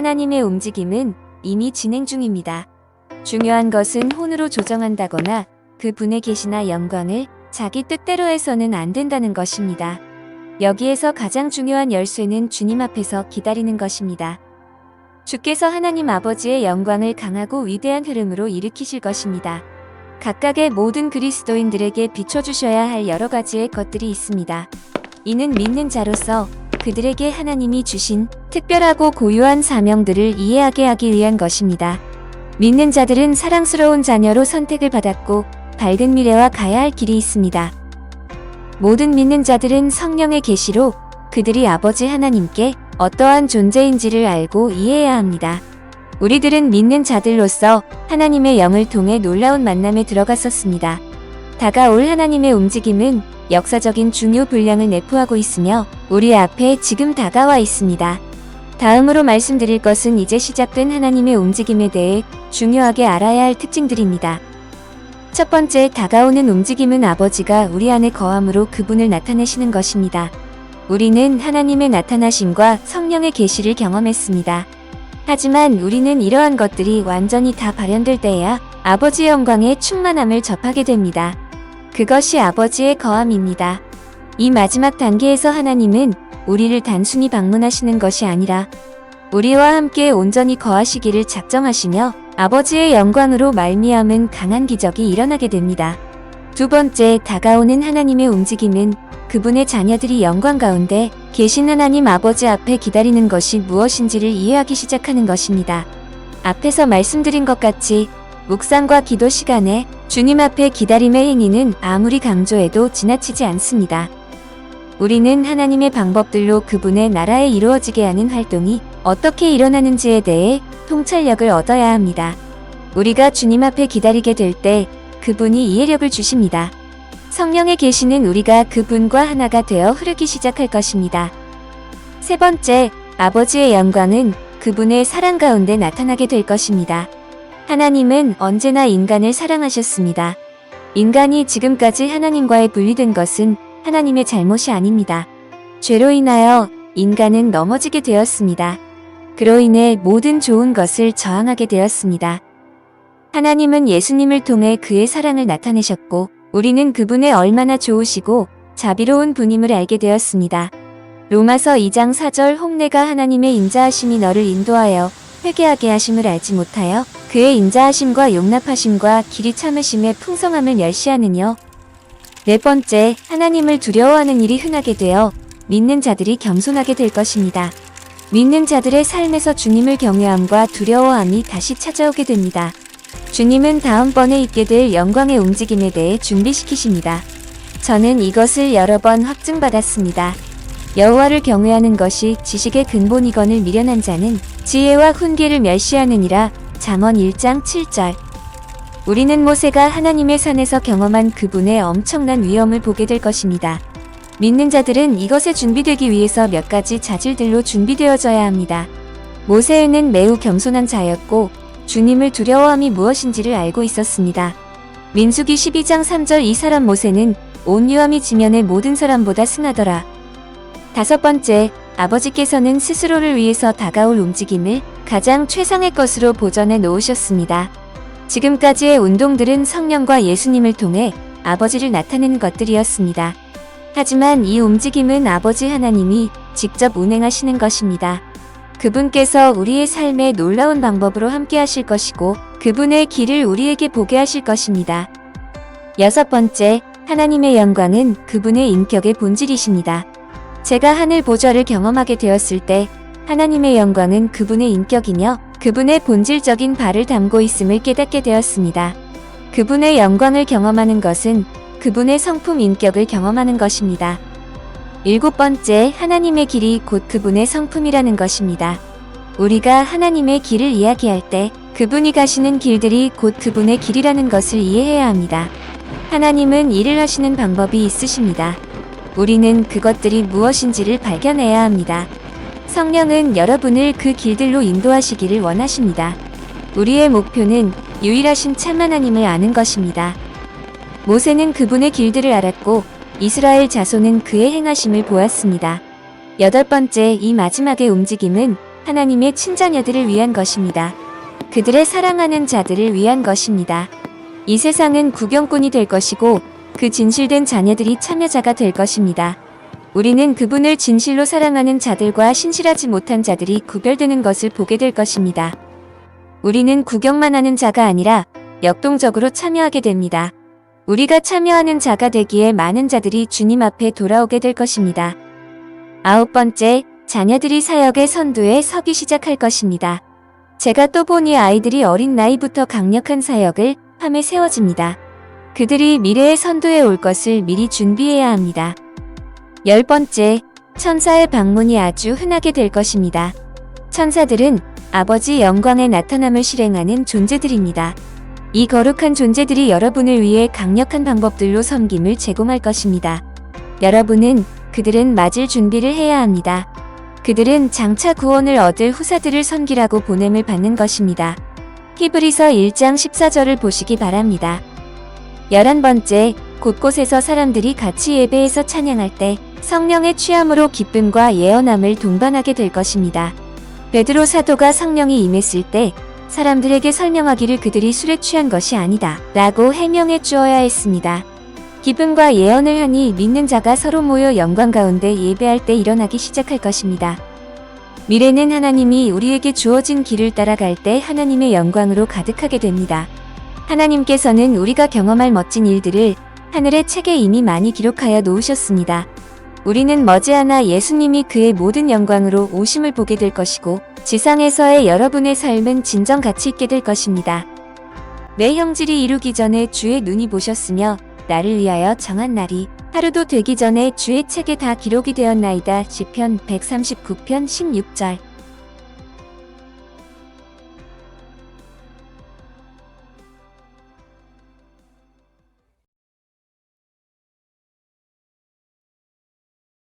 하나님의 움직임은 이미 진행 중입니다. 중요한 것은 혼으로 조정한다거나 그 분의 계시나 영광을 자기 뜻대로 해서는 안 된다는 것입니다. 여기에서 가장 중요한 열쇠는 주님 앞에서 기다리는 것입니다. 주께서 하나님 아버지의 영광을 강하고 위대한 흐름으로 일으키실 것입니다. 각각의 모든 그리스도인들에게 비춰주셔야 할 여러 가지의 것들이 있습니다. 이는 믿는 자로서 그들에게 하나님이 주신 특별하고 고유한 사명들을 이해하게 하기 위한 것입니다. 믿는 자들은 사랑스러운 자녀로 선택을 받았고 밝은 미래와 가야 할 길이 있습니다. 모든 믿는 자들은 성령의 계시로 그들이 아버지 하나님께 어떠한 존재인지를 알고 이해해야 합니다. 우리들은 믿는 자들로서 하나님의 영을 통해 놀라운 만남에 들어갔었습니다. 다가올 하나님의 움직임은 역사적인 중요 분량을 내포하고 있으며 우리 앞에 지금 다가와 있습니다. 다음으로 말씀드릴 것은 이제 시작된 하나님의 움직임에 대해 중요하게 알아야 할 특징들입니다. 첫 번째, 다가오는 움직임은 아버지가 우리 안에 거함으로 그분을 나타내시는 것입니다. 우리는 하나님의 나타나심과 성령의 계시를 경험했습니다. 하지만 우리는 이러한 것들이 완전히 다 발현될 때야 아버지의 영광의 충만함을 접하게 됩니다. 그것이 아버지의 거함입니다. 이 마지막 단계에서 하나님은 우리를 단순히 방문하시는 것이 아니라 우리와 함께 온전히 거하시기를 작정하시며 아버지의 영광으로 말미암은 강한 기적이 일어나게 됩니다. 두 번째, 다가오는 하나님의 움직임은 그분의 자녀들이 영광 가운데 계신 하나님 아버지 앞에 기다리는 것이 무엇인지를 이해하기 시작하는 것입니다. 앞에서 말씀드린 것 같이 묵상과 기도 시간에 주님 앞에 기다림의 행위는 아무리 강조해도 지나치지 않습니다. 우리는 하나님의 방법들로 그분의 나라에 이루어지게 하는 활동이 어떻게 일어나는지에 대해 통찰력을 얻어야 합니다. 우리가 주님 앞에 기다리게 될 때 그분이 이해력을 주십니다. 성령의 계시는 우리가 그분과 하나가 되어 흐르기 시작할 것입니다. 세 번째, 아버지의 영광은 그분의 사랑 가운데 나타나게 될 것입니다. 하나님은 언제나 인간을 사랑하셨습니다. 인간이 지금까지 하나님과의 분리된 것은 하나님의 잘못이 아닙니다. 죄로 인하여 인간은 넘어지게 되었습니다. 그로 인해 모든 좋은 것을 저항하게 되었습니다. 하나님은 예수님을 통해 그의 사랑을 나타내셨고, 우리는 그분의 얼마나 좋으시고 자비로운 분임을 알게 되었습니다. 로마서 2장 4절 홍내가 하나님의 인자하심이 너를 인도하여 회개하게 하심을 알지 못하여 그의 인자하심과 용납하심과 길이 참으심의 풍성함을 멸시하느뇨. 네 번째, 하나님을 두려워하는 일이 흔하게 되어 믿는 자들이 겸손하게 될 것입니다. 믿는 자들의 삶에서 주님을 경외함과 두려워함이 다시 찾아오게 됩니다. 주님은 다음번에 있게 될 영광의 움직임에 대해 준비시키십니다. 저는 이것을 여러 번 확증받았습니다. 여호와를 경외하는 것이 지식의 근본이건을 미련한 자는 지혜와 훈계를 멸시하느니라 잠언 1장 7절 우리는 모세가 하나님의 산에서 경험한 그분의 엄청난 위엄을 보게 될 것입니다. 믿는 자들은 이것에 준비되기 위해서 몇 가지 자질들로 준비되어져야 합니다. 모세는 매우 겸손한 자였고 주님을 두려워함이 무엇인지를 알고 있었습니다. 민수기 12장 3절 이 사람 모세는 온 유함이 지면의 모든 사람보다 승하더라. 다섯 번째, 아버지께서는 스스로를 위해서 다가올 움직임을 가장 최상의 것으로 보전해 놓으셨습니다. 지금까지의 운동들은 성령과 예수님을 통해 아버지를 나타내는 것들이었습니다. 하지만 이 움직임은 아버지 하나님이 직접 운행하시는 것입니다. 그분께서 우리의 삶에 놀라운 방법으로 함께 하실 것이고 그분의 길을 우리에게 보게 하실 것입니다. 여섯 번째, 하나님의 영광은 그분의 인격의 본질이십니다. 제가 하늘 보좌를 경험하게 되었을 때 하나님의 영광은 그분의 인격이며 그분의 본질적인 발을 담고 있음을 깨닫게 되었습니다. 그분의 영광을 경험하는 것은 그분의 성품 인격을 경험하는 것입니다. 일곱 번째, 하나님의 길이 곧 그분의 성품이라는 것입니다. 우리가 하나님의 길을 이야기할 때 그분이 가시는 길들이 곧 그분의 길이라는 것을 이해해야 합니다. 하나님은 일을 하시는 방법이 있으십니다. 우리는 그것들이 무엇인지를 발견해야 합니다. 성령은 여러분을 그 길들로 인도하시기를 원하십니다. 우리의 목표는 유일하신 참 하나님을 아는 것입니다. 모세는 그분의 길들을 알았고 이스라엘 자손은 그의 행하심을 보았습니다. 여덟 번째 이 마지막의 움직임은 하나님의 친자녀들을 위한 것입니다. 그들의 사랑하는 자들을 위한 것입니다. 이 세상은 구경꾼이 될 것이고 그 진실된 자녀들이 참여자가 될 것입니다. 우리는 그분을 진실로 사랑하는 자들과 신실하지 못한 자들이 구별되는 것을 보게 될 것입니다. 우리는 구경만 하는 자가 아니라 역동적으로 참여하게 됩니다. 우리가 참여하는 자가 되기에 많은 자들이 주님 앞에 돌아오게 될 것입니다. 아홉 번째, 자녀들이 사역의 선두에 서기 시작할 것입니다. 제가 또 보니 아이들이 어린 나이부터 강력한 사역을 함에 세워집니다. 그들이 미래의 선두에 올 것을 미리 준비해야 합니다. 열 번째, 천사의 방문이 아주 흔하게 될 것입니다. 천사들은 아버지 영광의 나타남을 실행하는 존재들입니다. 이 거룩한 존재들이 여러분을 위해 강력한 방법들로 섬김을 제공할 것입니다. 여러분은 그들은 맞을 준비를 해야 합니다. 그들은 장차 구원을 얻을 후사들을 섬기라고 보냄을 받는 것입니다. 히브리서 1장 14절을 보시기 바랍니다. 11번째, 곳곳에서 사람들이 같이 예배에서 찬양할 때 성령의 취함으로 기쁨과 예언함을 동반하게 될 것입니다. 베드로 사도가 성령이 임했을 때 사람들에게 설명하기를 그들이 술에 취한 것이 아니다 라고 해명해 주어야 했습니다. 기쁨과 예언을 하니 믿는 자가 서로 모여 영광 가운데 예배할 때 일어나기 시작할 것입니다. 미래는 하나님이 우리에게 주어진 길을 따라갈 때 하나님의 영광으로 가득하게 됩니다. 하나님께서는 우리가 경험할 멋진 일들을 하늘의 책에 이미 많이 기록하여 놓으셨습니다. 우리는 머지않아 예수님이 그의 모든 영광으로 오심을 보게 될 것이고 지상에서의 여러분의 삶은 진정 가치 있게 될 것입니다. 내 형질이 이루기 전에 주의 눈이 보셨으며 나를 위하여 정한 날이 하루도 되기 전에 주의 책에 다 기록이 되었나이다. 시편 139편 16절